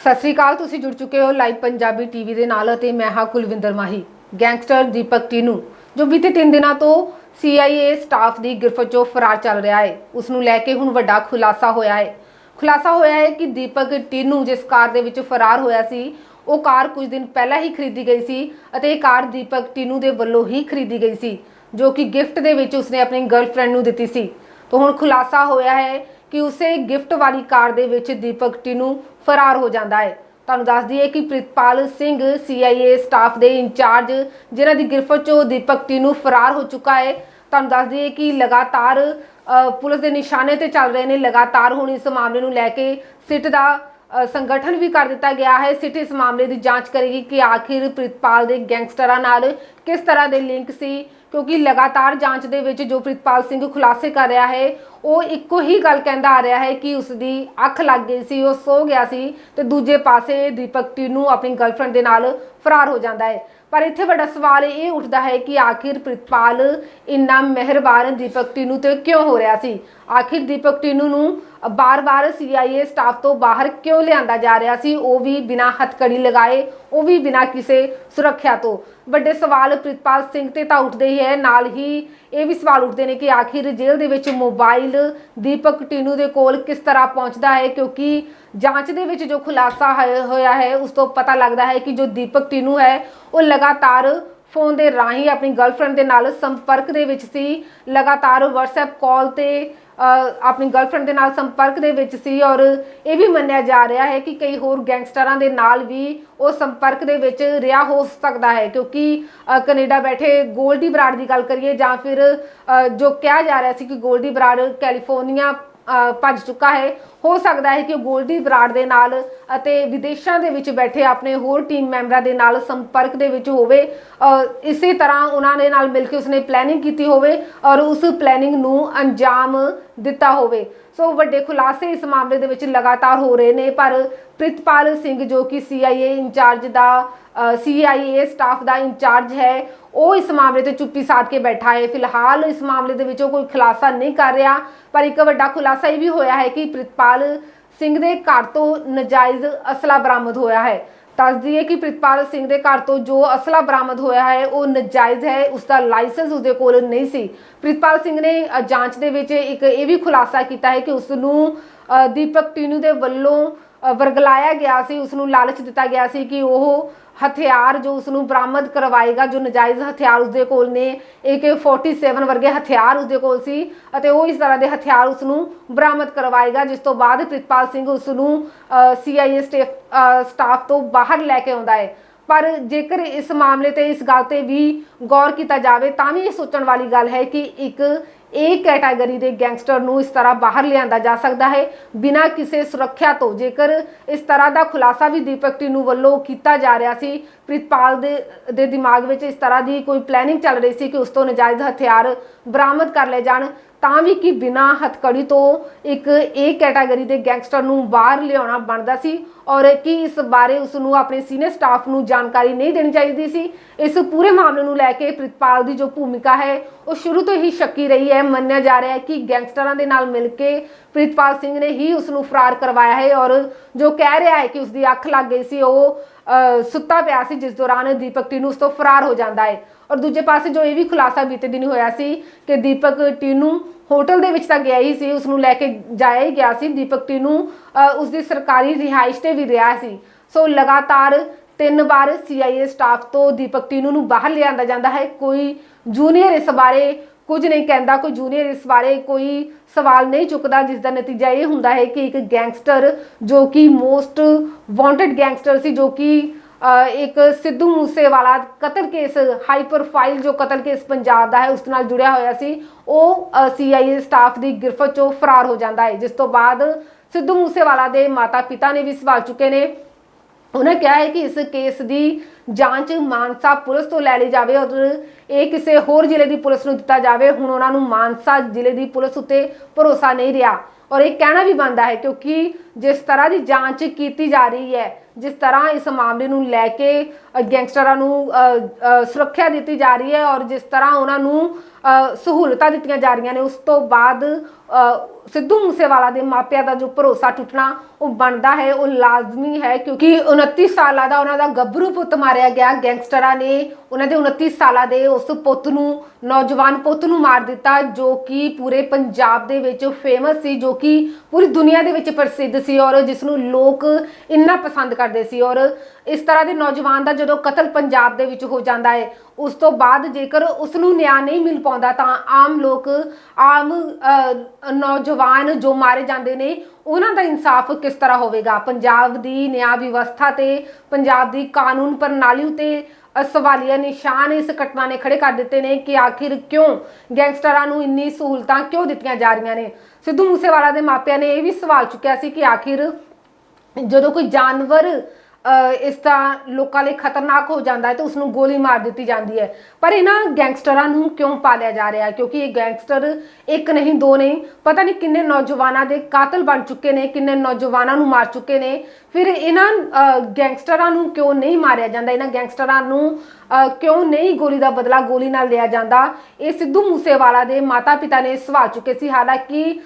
ਸਤਿ ਸ੍ਰੀ ਅਕਾਲ, ਤੁਸੀਂ ਜੁੜ ਚੁੱਕੇ ਹੋ ਲਾਈਵ ਪੰਜਾਬੀ ਟੀਵੀ ਦੇ ਨਾਲ ਅਤੇ ਮੈਂ ਹਾਂ ਕੁਲਵਿੰਦਰ ਮਾਹੀ। ਗੈਂਗਸਟਰ ਦੀਪਕ ਟੀਨੂ, ਜੋ ਬੀਤੇ 3 ਦਿਨਾਂ ਤੋਂ CIA ਸਟਾਫ ਦੀ ਗ੍ਰਿਫਤ ਚੋਂ ਫਰਾਰ ਚੱਲ ਰਿਹਾ ਹੈ। ਉਸ ਨੂੰ ਲੈ ਕੇ ਹੁਣ ਵੱਡਾ ਖੁਲਾਸਾ ਹੋਇਆ ਹੈ। ਖੁਲਾਸਾ ਹੋਇਆ ਹੈ ਕਿ ਦੀਪਕ ਟੀਨੂ ਜਿਸ ਕਾਰ ਦੇ ਵਿੱਚ ਫਰਾਰ ਹੋਇਆ ਸੀ, ਉਹ ਕਾਰ ਕੁਝ ਦਿਨ ਪਹਿਲਾਂ ਹੀ ਖਰੀਦੀ ਗਈ ਸੀ ਅਤੇ ਇਹ ਕਾਰ ਦੀਪਕ ਟੀਨੂ ਦੇ ਵੱਲੋਂ ਹੀ ਖਰੀਦੀ ਗਈ ਸੀ, ਜੋ ਕਿ ਗਿਫਟ ਦੇ ਵਿੱਚ ਉਸਨੇ ਆਪਣੀ ਗਰਲਫ੍ਰੈਂਡ ਨੂੰ ਦਿੱਤੀ ਸੀ। ਤਾਂ ਹੁਣ ਖੁਲਾਸਾ ਹੋਇਆ ਹੈ ਕਿ ਉਸੇ ਗਿਫਟ ਵਾਲੀ ਕਾਰ ਦੇ ਵਿੱਚ ਦੀਪਕ ਟੀਨੂ ਫਰਾਰ ਹੋ ਜਾਂਦਾ ਹੈ। ਤੁਹਾਨੂੰ ਦੱਸ ਦਈਏ ਕਿ ਪ੍ਰਿਤਪਾਲ ਸਿੰਘ CIA ਸਟਾਫ ਦੇ ਇੰਚਾਰਜ, ਜਿਨ੍ਹਾਂ ਦੀ ਗ੍ਰਿਫਤ ਚੋਂ ਦੀਪਕ ਟੀਨੂ ਫਰਾਰ ਹੋ ਚੁੱਕਾ ਹੈ। ਤੁਹਾਨੂੰ ਦੱਸ ਦਈਏ ਕਿ ਲਗਾਤਾਰ ਪੁਲਿਸ ਦੇ ਨਿਸ਼ਾਨੇ ਤੇ ਚੱਲ ਰਹੇ ਨੇ। ਲਗਾਤਾਰ ਹੁਣ ਇਸ ਮਾਮਲੇ ਨੂੰ ਲੈ ਕੇ ਸਿੱਟ ਦਾ ਸੰਗਠਨ ਵੀ ਕਰ ਦਿੱਤਾ ਗਿਆ ਹੈ। ਸਿੱਟ ਇਸ ਮਾਮਲੇ ਦੀ ਜਾਂਚ ਕਰੇਗੀ ਕਿ ਆਖਿਰ ਪ੍ਰਿਤਪਾਲ ਦੇ ਗੈਂਗਸਟਰਾਂ ਨਾਲ ਕਿਸ ਤਰ੍ਹਾਂ ਦੇ ਲਿੰਕ ਸੀ, ਕਿਉਂਕਿ ਲਗਾਤਾਰ ਜਾਂਚ ਦੇ ਵਿੱਚ ਜੋ ਪ੍ਰਿਤਪਾਲ ਸਿੰਘ ਖੁਲਾਸੇ ਕਰ ਰਿਹਾ ਹੈ, ਉਹ ਇੱਕੋ ਹੀ ਗੱਲ ਕਹਿੰਦਾ ਆ ਰਿਹਾ ਹੈ ਕਿ ਉਸ ਦੀ ਅੱਖ ਲੱਗ ਗਈ ਸੀ, ਉਹ ਸੋ ਗਿਆ ਸੀ ਤੇ ਦੂਜੇ ਪਾਸੇ ਦੀਪਕ ਟੀਨੂ ਆਪਣੀ ਗਰਲਫ੍ਰੈਂਡ ਦੇ ਨਾਲ ਫਰਾਰ ਹੋ ਜਾਂਦਾ ਹੈ। ਪਰ ਇੱਥੇ ਵੱਡਾ ਸਵਾਲ ਇਹ ਉੱਠਦਾ ਹੈ ਕਿ ਆਖਿਰ ਪ੍ਰਿਤਪਾਲ ਇੰਨਾ ਮਿਹਰਬਾਨ ਦੀਪਕ ਟੀਨੂ ਤੇ ਕਿਉਂ ਹੋ ਰਿਹਾ ਸੀ? ਆਖਿਰ ਦੀਪਕ ਟੀਨੂ ਨੂੰ ਬਾਰ-ਬਾਰ CIA ਸਟਾਫ ਤੋਂ ਬਾਹਰ ਕਿਉਂ ਲਿਆਂਦਾ ਜਾ ਰਿਹਾ ਸੀ? ਉਹ ਵੀ ਬਿਨਾਂ ਹੱਥਕੜੀ ਲਗਾਏ, ਉਹ ਵੀ ਬਿਨਾਂ ਕਿਸੇ ਸੁਰੱਖਿਆ ਤੋਂ। ਵੱਡੇ ਸਵਾਲ ਪ੍ਰਿਤਪਾਲ ਸਿੰਘ ਤੇ ਤਾਂ ਉੱਠਦੇ ਹੀ ਹੈ। ਨਾਲ ਹੀ ਇਹ ਵੀ ਸਵਾਲ ਉੱਠਦੇ ਨੇ ਕਿ ਆਖਿਰ ਜੇਲ੍ਹ ਦੇ ਵਿੱਚ ਮੋਬਾਈਲ ਦੀਪਕ ਟੀਨੂ ਦੇ ਕੋਲ ਕਿਸ ਤਰ੍ਹਾਂ ਪਹੁੰਚਦਾ ਹੈ? ਕਿਉਂਕਿ ਜਾਂਚ ਦੇ ਵਿੱਚ ਜੋ ਖੁਲਾਸਾ ਹੋਇਆ ਹੈ, ਉਸ ਤੋਂ ਪਤਾ ਲੱਗਦਾ ਹੈ ਕਿ ਜੋ ਦੀਪਕ ਟੀਨੂ ਹੈ, ਉਹ ਲਗਾਤਾਰ ਫੋਨ ਦੇ ਰਾਹੀਂ ਆਪਣੀ ਗਰਲਫ੍ਰੈਂਡ ਦੇ ਨਾਲ ਸੰਪਰਕ ਦੇ ਵਿੱਚ ਸੀ। ਲਗਾਤਾਰ WhatsApp ਕਾਲ ਤੇ ਆਪਣੀ ਗਰਲਫ੍ਰੈਂਡ ਦੇ ਨਾਲ ਸੰਪਰਕ ਦੇ ਵਿੱਚ ਸੀ ਔਰ ਇਹ ਵੀ ਮੰਨਿਆ ਜਾ ਰਿਹਾ ਹੈ ਕਿ ਕਈ ਹੋਰ ਗੈਂਗਸਟਰਾਂ ਦੇ ਨਾਲ ਵੀ ਉਹ ਸੰਪਰਕ ਦੇ ਵਿੱਚ ਰਿਹਾ ਹੋ ਸਕਦਾ ਹੈ। ਕਿਉਂਕਿ ਅ, ਕੈਨੇਡਾ ਬੈਠੇ ਗੋਲਡੀ ਬਰਾੜ ਦੀ ਗੱਲ ਕਰੀਏ ਜਾਂ ਫਿਰ ਜੋ ਕਿਹਾ ਜਾ ਰਿਹਾ ਸੀ ਕਿ ਗੋਲਡੀ ਬਰਾੜ ਕੈਲੀਫੋਰਨੀਆ ਭੱਜ ਚੁੱਕਾ ਹੈ ਹੋ ਸਕਦਾ ਹੈ ਕਿ ਉਹ ਗੋਲਡੀ ਬਰਾੜ ਦੇ ਨਾਲ ਅਤੇ ਵਿਦੇਸ਼ਾਂ ਦੇ ਵਿੱਚ ਬੈਠੇ ਆਪਣੇ ਹੋਰ ਟੀਮ ਮੈਂਬਰਾਂ ਦੇ ਨਾਲ ਸੰਪਰਕ ਦੇ ਵਿੱਚ ਹੋਵੇ। ਅ, ਇਸੇ ਤਰ੍ਹਾਂ ਉਹਨਾਂ ਦੇ ਨਾਲ ਮਿਲ ਕੇ ਉਸਨੇ ਪਲੈਨਿੰਗ ਕੀਤੀ ਹੋਵੇ ਔਰ ਉਸ ਪਲੈਨਿੰਗ ਨੂੰ ਅੰਜਾਮ ਦਿੱਤਾ ਹੋਵੇ। ਸੋ ਵੱਡੇ ਖੁਲਾਸੇ ਇਸ ਮਾਮਲੇ ਦੇ ਵਿੱਚ ਲਗਾਤਾਰ ਹੋ ਰਹੇ ਨੇ ਪਰ ਪ੍ਰਿਤਪਾਲ ਸਿੰਘ ਜੋ ਕਿ CIA ਇੰਚਾਰਜ ਦਾ ਅ, CIA ਸਟਾਫ ਦਾ ਇੰਚਾਰਜ ਹੈ ਉਹ ਇਸ ਮਾਮਲੇ ਤੇ ਚੁੱਪੀ ਸਾਧ ਕੇ ਬੈਠਾ ਹੈ। ਫਿਲਹਾਲ ਇਸ ਮਾਮਲੇ ਦੇ ਵਿੱਚ ਉਹ ਕੋਈ ਖੁਲਾਸਾ ਨਹੀਂ ਕਰ ਰਿਹਾ ਪਰ ਇੱਕ ਵੱਡਾ ਖੁਲਾਸਾ ਇਹ ਵੀ ਹੋਇਆ ਹੈ ਕਿ ਪ੍ਰਿਤਪਾਲ ਸਿੰਘ ਦੇ ਘਰ ਤੋਂ ਨਜਾਇਜ਼ ਅਸਲਾ ਬਰਾਮਦ ਹੋਇਆ ਹੈ। ਦੱਸ ਦਈਏ ਕਿ ਪ੍ਰਿਤਪਾਲ ਸਿੰਘ ਦੇ ਘਰ ਤੋਂ ਜੋ ਅਸਲਾ ਬਰਾਮਦ ਹੋਇਆ ਹੈ, ਉਹ ਨਜਾਇਜ਼ ਹੈ ਉਸ ਦਾ ਲਾਇਸੈਂਸ ਉਸਦੇ ਕੋਲ ਨਹੀਂ ਸੀ। ਪ੍ਰਿਤਪਾਲ ਸਿੰਘ ਨੇ ਜਾਂਚ ਦੇ ਵਿੱਚ ਇੱਕ ਇਹ ਵੀ ਖੁਲਾਸਾ ਕੀਤਾ ਹੈ ਕਿ ਉਸ ਨੂੰ ਦੀਪਕ ਟੀਨੂ ਦੇ ਵੱਲੋਂ ਵਰਗਲਾਇਆ ਗਿਆ ਸੀ ਉਸ ਨੂੰ ਲਾਲਚ ਦਿੱਤਾ ਗਿਆ ਸੀ ਕਿ ਉਹ ਹਥਿਆਰ ਜੋ ਉਸ ਨੂੰ ਬਰਾਮਦ ਕਰਵਾਏਗਾ, ਜੋ ਨਜਾਇਜ਼ ਹਥਿਆਰ ਉਸਦੇ ਕੋਲ ਨੇ AK47 ਵਰਗੇ ਹਥਿਆਰ ਉਸਦੇ ਕੋਲ ਸੀ ਅਤੇ ਉਹ ਇਸ ਤਰ੍ਹਾਂ ਦੇ ਹਥਿਆਰ ਉਸ ਨੂੰ ਬਰਾਮਦ ਕਰਵਾਏਗਾ, ਜਿਸ ਤੋਂ ਬਾਅਦ ਪ੍ਰਿਤਪਾਲ ਸਿੰਘ ਉਸ ਨੂੰ CIA ਸਟਾਫ ਤੋਂ ਬਾਹਰ ਲੈ ਕੇ ਆਉਂਦਾ ਹੈ। ਪਰ ਜੇਕਰ ਇਸ ਮਾਮਲੇ ਤੇ ਇਸ ਗੱਲ ਤੇ ਵੀ ਗੌਰ ਕੀਤਾ ਜਾਵੇ, ਤਾਂ ਵੀ ਇਹ ਸੋਚਣ ਵਾਲੀ ਗੱਲ ਹੈ ਕਿ ਇੱਕ ਇਹ ਕੈਟਾਗਰੀ ਦੇ ਗੈਂਗਸਟਰ ਨੂੰ ਇਸ ਤਰ੍ਹਾਂ ਬਾਹਰ ਲਿਆਂਦਾ ਜਾ ਸਕਦਾ ਹੈ। ਬਿਨਾਂ ਕਿਸੇ ਸੁਰੱਖਿਆ ਤੋਂ ਜੇਕਰ ਇਸ ਤਰ੍ਹਾਂ ਦਾ ਖੁਲਾਸਾ ਵੀ ਦੀਪਕ ਟੀਨੂ ਵੱਲੋਂ ਕੀਤਾ ਜਾ ਰਿਹਾ ਸੀ, ਪ੍ਰਿਤਪਾਲ ਦੇ ਦੇ ਦਿਮਾਗ ਵਿੱਚ ਇਸ ਤਰ੍ਹਾਂ ਦੀ ਕੋਈ ਪਲੈਨਿੰਗ ਚੱਲ ਰਹੀ ਸੀ ਕਿ ਉਸ ਤੋਂ ਨਜਾਇਜ਼ ਹਥਿਆਰ ਬਰਾਮਦ ਕਰ ਲਏ ਜਾਣ। ਤਾਂ ਵੀ ਕਿ ਬਿਨਾ ਹਥਕੜੀ ਤੋਂ ਇੱਕ ਇਹ ਕੈਟਾਗਰੀ ਦੇ ਗੈਂਗਸਟਰ ਨੂੰ ਬਾਹਰ ਲਿਆਉਣਾ ਬਣਦਾ ਸੀ ਔਰ ਕਿ ਇਸ ਬਾਰੇ ਉਸ ਨੂੰ ਆਪਣੇ ਸੀਨੀਅਰ ਸਟਾਫ ਨੂੰ ਜਾਣਕਾਰੀ ਨਹੀਂ ਦੇਣੀ ਚਾਹੀਦੀ ਸੀ, ਇਸ ਪੂਰੇ ਮਾਮਲੇ ਨੂੰ ਲੈ ਕੇ ਪ੍ਰਿਤਪਾਲ ਦੀ ਜੋ ਭੂਮਿਕਾ ਹੈ, ਉਹ ਸ਼ੁਰੂ ਤੋਂ ਹੀ ਸ਼ੱਕੀ ਰਹੀ ਹੈ, ਮੰਨਿਆ ਜਾ ਰਿਹਾ ਹੈ ਕਿ ਗੈਂਗਸਟਰਾਂ ਦੇ ਨਾਲ ਮਿਲ ਕੇ ਪ੍ਰਿਤਪਾਲ ਸਿੰਘ ਨੇ ਹੀ ਉਸ ਨੂੰ ਫਰਾਰ ਕਰਵਾਇਆ ਹੈ ਔਰ ਜੋ ਕਹਿ ਰਿਹਾ ਹੈ ਕਿ ਉਸ ਦੀ ਅੱਖ ਲੱਗ ਗਈ ਸੀ, ਉਹ ਸੁੱਤਾ ਪਿਆ ਸੀ, ਜਿਸ ਦੌਰਾਨ ਦੀਪਕ ਟੀਨੂ ਉਸ ਤੋਂ ਫਰਾਰ ਹੋ ਜਾਂਦਾ ਹੈ। ਔਰ ਦੂਜੇ ਪਾਸੇ ਜੋ ਇਹ ਵੀ ਖੁਲਾਸਾ ਬੀਤੇ ਦਿਨ ਹੋਇਆ ਸੀ ਕਿ ਦੀਪਕ ਟੀਨੂ ਹੋਟਲ ਦੇ ਵਿੱਚ ਤਾਂ ਗਿਆ ਹੀ ਸੀ ਉਸ ਨੂੰ ਲੈ ਕੇ ਜਾਇਆ ਹੀ ਗਿਆ ਸੀ। ਦੀਪਕ ਟੀਨੂ ਅ, ਉਸ ਦੀ ਸਰਕਾਰੀ ਰਿਹਾਇਸ਼ ਤੇ ਵੀ ਰਿਹਾ ਸੀ। ਸੋ ਲਗਾਤਾਰ ਤਿੰਨ ਵਾਰ CIA ਸਟਾਫ ਤੋਂ ਦੀਪਕ ਟੀਨੂ ਨੂੰ ਬਾਹਰ ਲਿਆਂਦਾ ਜਾਂਦਾ ਹੈ। ਕੋਈ ਜੂਨੀਅਰ ਇਸ ਬਾਰੇ ਕੁਝ ਨਹੀਂ ਕਹਿੰਦਾ ਕੋਈ ਜੂਨੀਅਰ ਇਸ ਬਾਰੇ ਕੋਈ ਸਵਾਲ ਨਹੀਂ ਚੁੱਕਦਾ ਜਿਸ ਦਾ ਨਤੀਜਾ ਇਹ ਹੁੰਦਾ ਹੈ ਕਿ ਇੱਕ ਗੈਂਗਸਟਰ ਜੋ ਕਿ ਮੋਸਟ ਵਾਂਟਡ ਗੈਂਗਸਟਰ ਸੀ ਜੋ ਕਿ ਇੱਕ ਸਿੱਧੂ ਮੂਸੇਵਾਲਾ ਕਤਲ ਕੇਸ ਹਾਈ ਪ੍ਰੋਫਾਈਲ ਜੋ ਕਤਲ ਕੇਸ ਪੰਜਾਬ ਦਾ ਹੈ ਉਸ ਨਾਲ ਜੁੜਿਆ ਹੋਇਆ ਸੀ ਉਹ ਅ, CIA ਸਟਾਫ ਦੀ ਗ੍ਰਿਫਤ ਚੋਂ ਫਰਾਰ ਹੋ ਜਾਂਦਾ ਹੈ ਜਿਸ ਤੋਂ ਬਾਅਦ ਸਿੱਧੂ ਮੂਸੇਵਾਲਾ ਦੇ ਮਾਤਾ ਪਿਤਾ ਨੇ ਵੀ ਸਵਾਲ ਚੁੱਕੇ ਨੇ। ਉਹਨੇ ਕਿਹਾ ਹੈ ਕਿ ਇਸ ਕੇਸ ਦੀ ਜਾਂਚ ਮਾਨਸਾ ਪੁਲਿਸ ਤੋਂ ਲੈ ਲਈ ਜਾਵੇ ਔਰ ਇਹ ਕਿਸੇ ਹੋਰ ਜ਼ਿਲ੍ਹੇ ਦੀ ਪੁਲਿਸ ਨੂੰ ਦਿੱਤਾ ਜਾਵੇ। ਹੁਣ ਉਹਨਾਂ ਨੂੰ ਮਾਨਸਾ ਜ਼ਿਲ੍ਹੇ ਦੀ ਪੁਲਿਸ ਉੱਤੇ ਭਰੋਸਾ ਨਹੀਂ ਰਿਹਾ। ਔਰ ਇਹ ਕਹਿਣਾ ਵੀ ਬਣਦਾ ਹੈ ਕਿਉਂਕਿ ਜਿਸ ਤਰ੍ਹਾਂ ਦੀ ਜਾਂਚ ਕੀਤੀ ਜਾ ਰਹੀ ਹੈ ਜਿਸ ਤਰ੍ਹਾਂ ਇਸ ਮਾਮਲੇ ਨੂੰ ਲੈ ਕੇ ਗੈਂਗਸਟਰਾਂ ਨੂੰ ਅ, ਅ, ਸੁਰੱਖਿਆ ਦਿੱਤੀ ਜਾ ਰਹੀ ਹੈ ਔਰ ਜਿਸ ਤਰ੍ਹਾਂ ਉਹਨਾਂ ਨੂੰ ਸਹੂਲਤਾਂ ਦਿੱਤੀਆਂ ਜਾ ਰਹੀਆਂ ਨੇ। ਉਸ ਤੋਂ ਬਾਅਦ ਸਿੱਧੂ ਮੂਸੇਵਾਲਾ ਦੇ ਮਾਪਿਆਂ ਦਾ ਜੋ ਭਰੋਸਾ ਟੁੱਟਣਾ, ਉਹ ਬਣਦਾ ਹੈ। ਉਹ ਲਾਜ਼ਮੀ ਹੈ ਕਿਉਂਕਿ 29 ਸਾਲਾਂ ਦਾ ਉਹਨਾਂ ਦਾ ਗੱਭਰੂ ਪੁੱਤ ਮਾਰਿਆ ਗਿਆ। ਗੈਂਗਸਟਰਾਂ ਨੇ ਉਹਨਾਂ ਦੇ 29 ਸਾਲਾਂ ਦੇ ਉਸ ਪੁੱਤ ਨੂੰ, ਨੌਜਵਾਨ ਪੁੱਤ ਨੂੰ ਮਾਰ ਦਿੱਤਾ, ਜੋ ਕਿ ਪੂਰੇ ਪੰਜਾਬ ਦੇ ਵਿੱਚ ਫੇਮਸ ਸੀ, ਜੋ ਕਿ ਪੂਰੀ ਦੁਨੀਆ ਦੇ ਵਿੱਚ ਪ੍ਰਸਿੱਧ ਸੀ ਔਰ ਜਿਸ ਨੂੰ ਲੋਕ ਇੰਨਾ ਪਸੰਦ ਕਰਦੇ ਸੀ। ਔਰ ਇਸ ਤਰ੍ਹਾਂ ਦੇ ਨੌਜਵਾਨ ਦਾ ਜਦੋਂ ਕਤਲ ਪੰਜਾਬ ਦੇ ਵਿੱਚ ਹੋ ਜਾਂਦਾ ਹੈ, ਉਸ ਤੋਂ ਬਾਅਦ ਜੇਕਰ ਉਸ ਨੂੰ ਨਿਆਂ ਨਹੀਂ ਮਿਲ ਪਾਉਂਦਾ ਤਾਂ ਆਮ ਲੋਕ, ਆਮ ਨੌਜਵਾਨ ਜੋ ਮਾਰੇ ਜਾਂਦੇ ਨੇ, ਉਹਨਾਂ ਦਾ ਇਨਸਾਫ ਕਿਸ ਤਰ੍ਹਾਂ ਹੋਵੇਗਾ? ਪੰਜਾਬ ਦੀ ਨਿਆਂ ਵਿਵਸਥਾ ਤੇ ਪੰਜਾਬ ਦੀ ਕਾਨੂੰਨ ਪ੍ਰਣਾਲੀ ਉਤੇ ਸਵਾਲੀਆ ਨਿਸ਼ਾਨ ਇਸ ਘਟਨਾ ਨੇ ਖੜੇ ਕਰ ਦਿੱਤੇ ਨੇ ਕਿ ਆਖਿਰ ਕਿਉਂ ਗੈਂਗਸਟਰਾਂ ਨੂੰ ਇੰਨੀ ਸਹੂਲਤਾਂ ਕਿਉਂ ਦਿੱਤੀਆਂ ਜਾ ਰਹੀਆਂ ਨੇ? ਸਿੱਧੂ ਮੂਸੇਵਾਲਾ ਦੇ ਮਾਪਿਆਂ ਨੇ ਇਹ ਵੀ ਸਵਾਲ ਚੁੱਕਿਆ ਸੀ ਕਿ ਆਖਿਰ ਜਦੋਂ ਕੋਈ ਜਾਨਵਰ ਇਸ ਤਰ੍ਹਾਂ ਲੋਕਾਂ ਲਈ ਖਤਰਨਾਕ ਹੋ ਜਾਂਦਾ ਹੈ ਤਾਂ ਉਸ ਨੂੰ ਗੋਲੀ ਮਾਰ ਦਿੱਤੀ ਜਾਂਦੀ ਹੈ। ਪਰ ਇਹਨਾਂ ਗੈਂਗਸਟਰਾਂ ਨੂੰ ਕਿਉਂ ਪਾਲਿਆ ਜਾ ਰਿਹਾ ਹੈ? ਕਿਉਂਕਿ ਇਹ ਗੈਂਗਸਟਰ ਇੱਕ ਨਹੀਂ, ਦੋ ਨਹੀਂ, ਪਤਾ ਨਹੀਂ ਕਿੰਨੇ ਨੌਜਵਾਨਾਂ ਦੇ ਕਾਤਲ ਬਣ ਚੁੱਕੇ ਨੇ, ਕਿੰਨੇ ਨੌਜਵਾਨਾਂ ਨੂੰ ਮਾਰ ਚੁੱਕੇ ਨੇ। ਫਿਰ ਇਹਨਾਂ ਗੈਂਗਸਟਰਾਂ ਨੂੰ ਕਿਉਂ ਨਹੀਂ ਮਾਰਿਆ ਜਾਂਦਾ? ਇਹਨਾਂ ਗੈਂਗਸਟਰਾਂ ਨੂੰ ਕਿਉਂ ਨਹੀਂ ਗੋਲੀ ਦਾ ਬਦਲਾ ਗੋਲੀ ਨਾਲ ਲਿਆ ਜਾਂਦਾ? ਇਹ ਸਿੱਧੂ ਮੂਸੇਵਾਲਾ ਦੇ ਮਾਤਾ ਪਿਤਾ ਨੇ ਸਵਾਲ ਚੁੱਕੇ ਸੀ। ਹਾਲਾਂਕਿ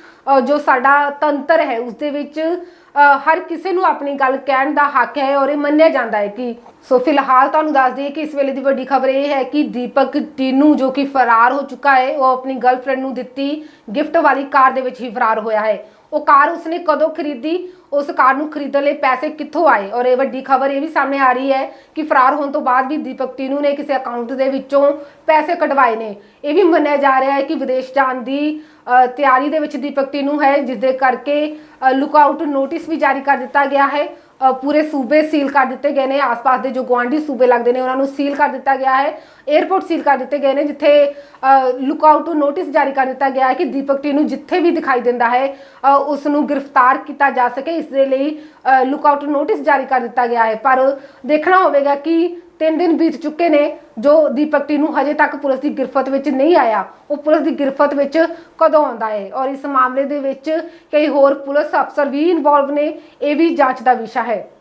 ਜੋ ਸਾਡਾ ਤੰਤਰ ਹੈ ਉਸ ਦੇ ਵਿੱਚ ਹਰ ਕਿਸੇ ਨੂੰ ਆਪਣੀ ਗੱਲ ਕਹਿਣ ਦਾ ਹੱਕ ਹੈ ਔਰ ਇਹ ਮੰਨਿਆ ਜਾਂਦਾ ਹੈ ਕਿ ਸੋ ਫਿਲਹਾਲ ਤੁਹਾਨੂੰ ਦੱਸ ਦਈਏ ਕਿ ਇਸ ਵੇਲੇ ਦੀ ਵੱਡੀ ਖਬਰ ਇਹ ਹੈ ਕਿ ਦੀਪਕ ਟੀਨੂ ਜੋ ਕਿ ਫਰਾਰ ਹੋ ਚੁੱਕਾ ਹੈ, ਉਹ ਆਪਣੀ ਗਰਲਫ੍ਰੈਂਡ ਨੂੰ ਦਿੱਤੀ ਗਿਫਟ ਵਾਲੀ ਕਾਰ ਦੇ ਵਿੱਚ ਹੀ ਫਰਾਰ ਹੋਇਆ ਹੈ। ਉਹ ਕਾਰ ਉਸਨੇ ਕਦੋਂ ਖਰੀਦੀ? ਉਸ ਕਾਰ ਨੂੰ ਖਰੀਦਣ ਲਈ ਪੈਸੇ ਕਿੱਥੋਂ ਆਏ? ਔਰ ਇਹ ਵੱਡੀ ਖਬਰ ਇਹ ਵੀ ਸਾਹਮਣੇ ਆ ਰਹੀ ਹੈ ਕਿ ਫਰਾਰ ਹੋਣ ਤੋਂ ਬਾਅਦ ਵੀ ਦੀਪਕ ਟੀਨੂ ਨੇ ਕਿਸੇ ਅਕਾਊਂਟ ਦੇ ਵਿੱਚੋਂ ਪੈਸੇ ਕਢਵਾਏ ਨੇ। ਇਹ ਵੀ ਮੰਨਿਆ ਜਾ ਰਿਹਾ ਹੈ ਕਿ ਵਿਦੇਸ਼ ਜਾਣ ਦੀ ਤਿਆਰੀ ਦੇ ਵਿੱਚ ਦੀਪਕ ਟੀਨੂ ਹੈ, ਜਿਸ ਦੇ ਕਰਕੇ ਲੁਕਆਊਟ ਨੋਟਿਸ ਵੀ ਜਾਰੀ ਕਰ ਦਿੱਤਾ ਗਿਆ ਹੈ। ਅ, ਪੂਰੇ ਸੂਬੇ ਸੀਲ ਕਰ ਦਿੱਤੇ ਗਏ ਨੇ। ਆਸ-ਪਾਸ ਦੇ ਜੋ ਗੁਆਂਢੀ ਸੂਬੇ ਲੱਗਦੇ ਨੇ ਉਹਨਾਂ ਨੂੰ ਸੀਲ ਕਰ ਦਿੱਤਾ ਗਿਆ ਹੈ। 에ਅਰਪੋਰਟ ਸੀਲ ਕਰ ਦਿੱਤੇ ਗਏ ਨੇ ਜਿੱਥੇ ਲੁਕਆਊਟ ਨੋਟਿਸ ਜਾਰੀ ਕਰ ਦਿੱਤਾ ਗਿਆ ਹੈ ਕਿ ਦੀਪਕ ਟੀ ਨੂੰ ਜਿੱਥੇ ਵੀ ਦਿਖਾਈ ਦਿੰਦਾ ਹੈ ਅ, ਉਸ ਨੂੰ ਗ੍ਰਿਫਤਾਰ ਕੀਤਾ ਜਾ ਸਕੇ। ਇਸ ਦੇ ਲਈ ਲੁਕਆਊਟ ਨੋਟਿਸ ਜਾਰੀ ਕਰ ਦਿੱਤਾ ਗਿਆ ਹੈ। ਪਰ ਦੇਖਣਾ ਹੋਵੇਗਾ ਕਿ ਤਿੰਨ ਦਿਨ ਬੀਤ ਚੁੱਕੇ ਨੇ, ਜੋ ਦੀਪਕ ਟੀ ਨੂੰ ਹਜੇ ਤੱਕ ਪੁਲਿਸ ਦੀ ਗਿਰਫਤ ਵਿੱਚ ਨਹੀਂ ਆਇਆ। ਉਹ ਪੁਲਿਸ ਦੀ ਗਿਰਫਤ ਵਿੱਚ ਕਦੋਂ ਆਉਂਦਾ ਹੈ ਔਰ ਇਸ ਮਾਮਲੇ ਦੇ ਵਿੱਚ ਕਈ ਹੋਰ ਪੁਲਿਸ ਅਫਸਰ ਵੀ ਇਨਵੋਲਵ ਨੇ, ਇਹ ਵੀ ਜਾਂਚ ਦਾ ਵਿਸ਼ਾ ਹੈ।